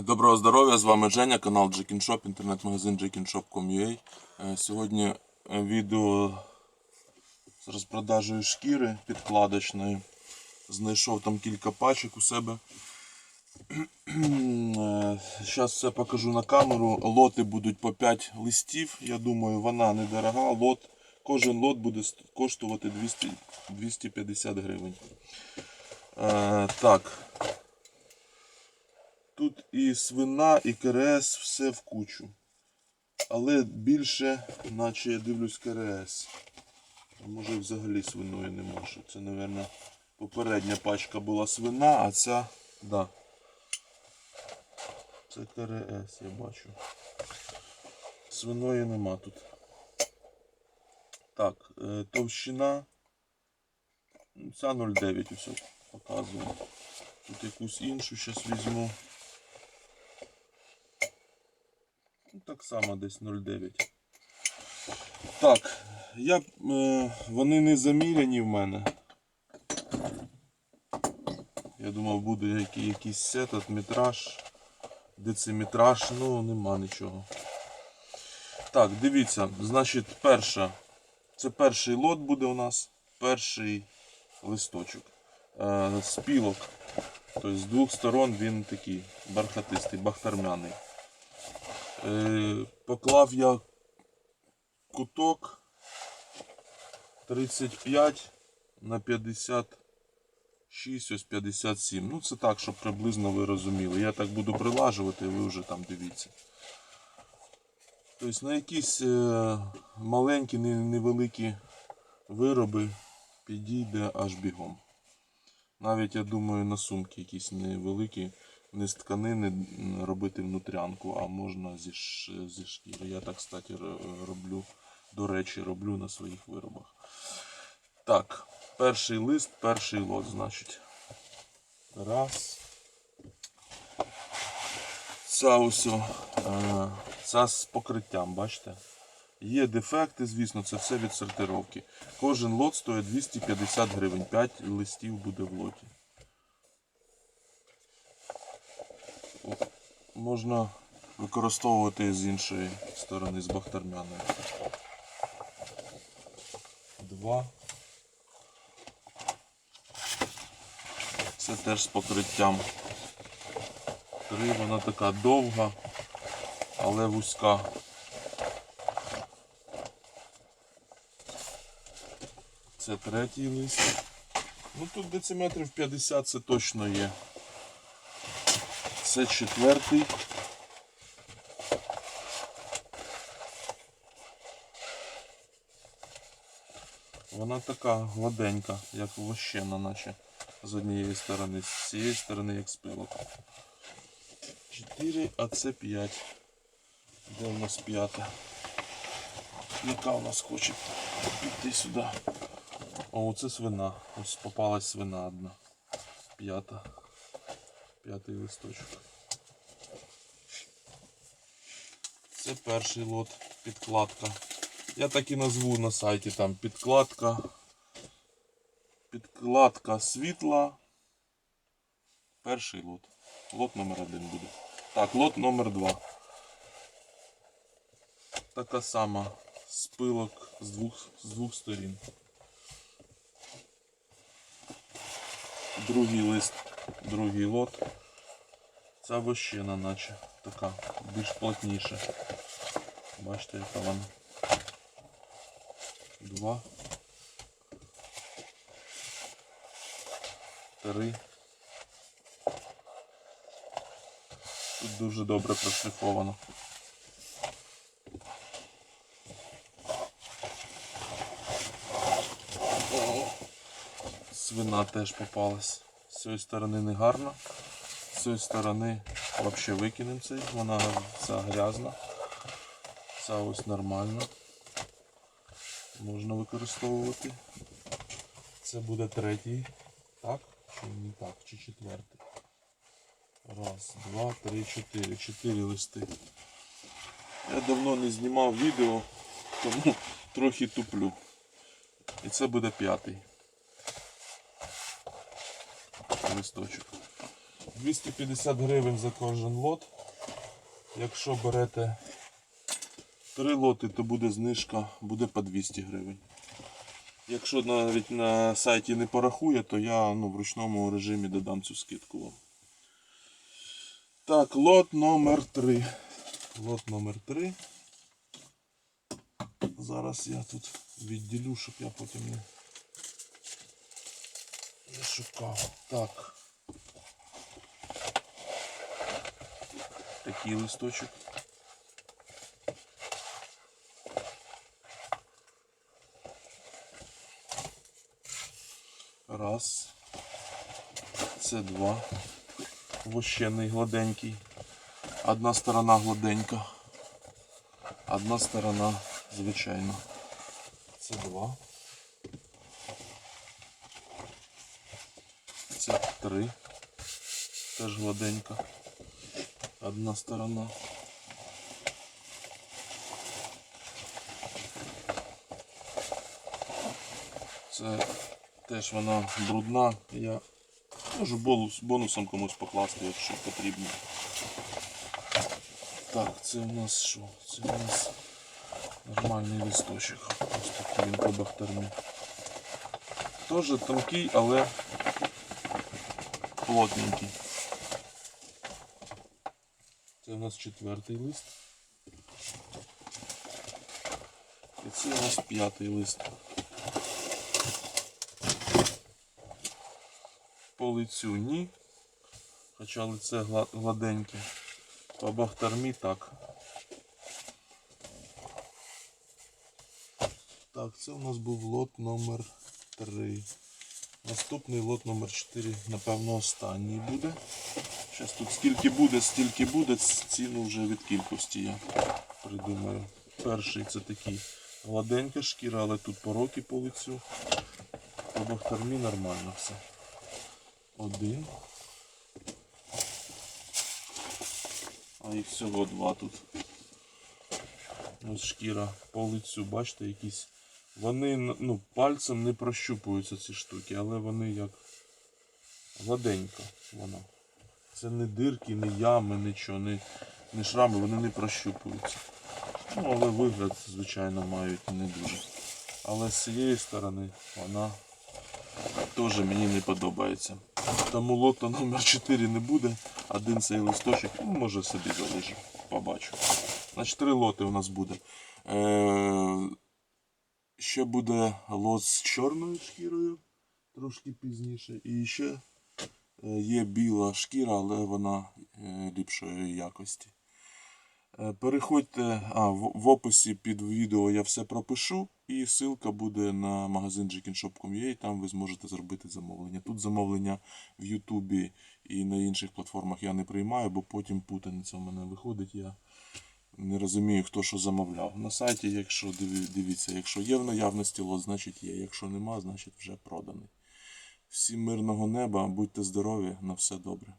Доброго здоров'я, з вами Женя, канал Jekin Shop, інтернет-магазин jekinshop.com.ua. Е, Сьогодні е, відео з розпродажею шкіри підкладочної. Знайшов там кілька пачок у себе. Зараз все покажу на камеру. Лоти будуть по 5 листів. Я думаю, вона недорога. Лот, кожен лот буде коштувати 200, 250 гривень. Е, так. Тут і свина, і КРС, все в кучу. Але більше, наче я дивлюсь КРС. А може взагалі свиною нема. Що це, мабуть, попередня пачка була свина, а ця, да. Це КРС, я бачу. Свиної нема тут. Так, е, товщина. Ця 0,9 усе показує. Тут якусь іншу зараз візьму. Ну, Так само десь 0,9. Так, я, е, вони не заміряні в мене. Я думав буде який, якийсь сет, от метраж, дециметраж, ну нема нічого. Так, дивіться, значить, перша. Це перший лот буде у нас, перший листочок. Е, спілок. Тобто з двох сторон він такий бархатистий, бахтармяний. Е, поклав я куток 35 на 56, ось 57. Ну це так, щоб приблизно ви розуміли. Я так буду прилажувати, ви вже там дивіться. Тобто на якісь е, маленькі, невеликі вироби підійде аж бігом. Навіть я думаю на сумки якісь невеликі, не з тканини робити внутрянку, а можна зі, зі шкіри. Я так, кстати, роблю, до речі, роблю на своїх виробах. Так, перший лист, перший лот, значить. Раз. Ця ось, е, ця з покриттям, бачите? Є дефекти, звісно, це все від сортировки. Кожен лот стоїть 250 гривень. 5 листів буде в лоті. Можна використовувати з іншої сторони, з бахтармяної. Два. Це теж з покриттям. Три, вона така довга, але вузька. Це третій лист. Ну тут дециметрів 50 це точно є. Це четвертий. Вона така гладенька, як вощена, наче з однієї сторони, з цієї сторони як спилок. 4, а це 5. Де у нас п'ята? Яка у нас хоче піти сюди? О, це свина. Ось попалась свина одна. П'ята. П'ятий листочок. Це перший лот, підкладка. Я так і назву на сайті там підкладка. Підкладка світла. Перший лот. Лот номер один буде. Так, лот номер два. Така сама спилок з двох, з двох сторін. Другий лист, другий лот. Ця вощина наче така, більш плотніша. Бачите, яка вона. Два. Три. Тут дуже добре прошліфовано. Свина теж попалась. З цієї сторони не гарно. З цієї сторони взагалі викинемо цей. Вона вся грязна. Ця ось нормально. Можна використовувати. Це буде третій. Так? Чи не так? Чи четвертий? Раз, два, три, чотири. Чотири листи. Я давно не знімав відео, тому трохи туплю. І це буде п'ятий листочок. 250 гривень за кожен лот. Якщо берете 3 лоти, то буде знижка, буде по 200 гривень. Якщо навіть на сайті не порахує, то я ну, в ручному режимі додам цю скидку вам. Так, лот номер 3. Лот номер 3. Зараз я тут відділю, щоб я потім не, не шукав. Так. Такий листочок. Раз. Це два. Вощений гладенький. Одна сторона гладенька. Одна сторона звичайна. Це два. Це три. Теж гладенька. Одна сторона. Це теж вона брудна. Я можу бонус, бонусом комусь покласти, якщо потрібно. Так, це у нас що? Це у нас нормальний листочок. Ось такий він по бахтармі. Теж тонкий, але плотненький. Це у нас четвертий лист. І це у нас п'ятий лист. По лицю ні. Хоча лице гладеньке. По бахтармі так. Так, це у нас був лот номер 3. Наступний лот номер 4, напевно, останній буде. Зараз тут скільки буде, стільки буде, ціну вже від кількості я придумаю. Перший це такий гладенька шкіра, але тут пороки по лицю. По бахтармі нормально все. Один. А їх всього два тут. Ось шкіра по лицю, бачите, якісь. Вони ну, пальцем не прощупуються ці штуки, але вони як гладенька вона. Це не дирки, не ями, нічого, не, не шрами, вони не прощупуються. Ну, але вигляд, звичайно, мають не дуже. Але з цієї сторони вона теж мені не подобається. Тому лота номер 4 не буде. Один цей листочок, ну, може собі залежу, побачу. Значить, три лоти у нас буде. Е- ще буде лот з чорною шкірою, трошки пізніше. І ще е, є біла шкіра, але вона е, ліпшої якості. Е, Переходьте, а, в, описі під відео я все пропишу, і ссылка буде на магазин jikinshop.com.ua, і там ви зможете зробити замовлення. Тут замовлення в Ютубі і на інших платформах я не приймаю, бо потім путаниця в мене виходить. Я не розумію, хто що замовляв. На сайті, якщо диві- дивіться, якщо є в наявності лот, значить є. Якщо нема, значить вже проданий. Всім мирного неба, будьте здорові, на все добре.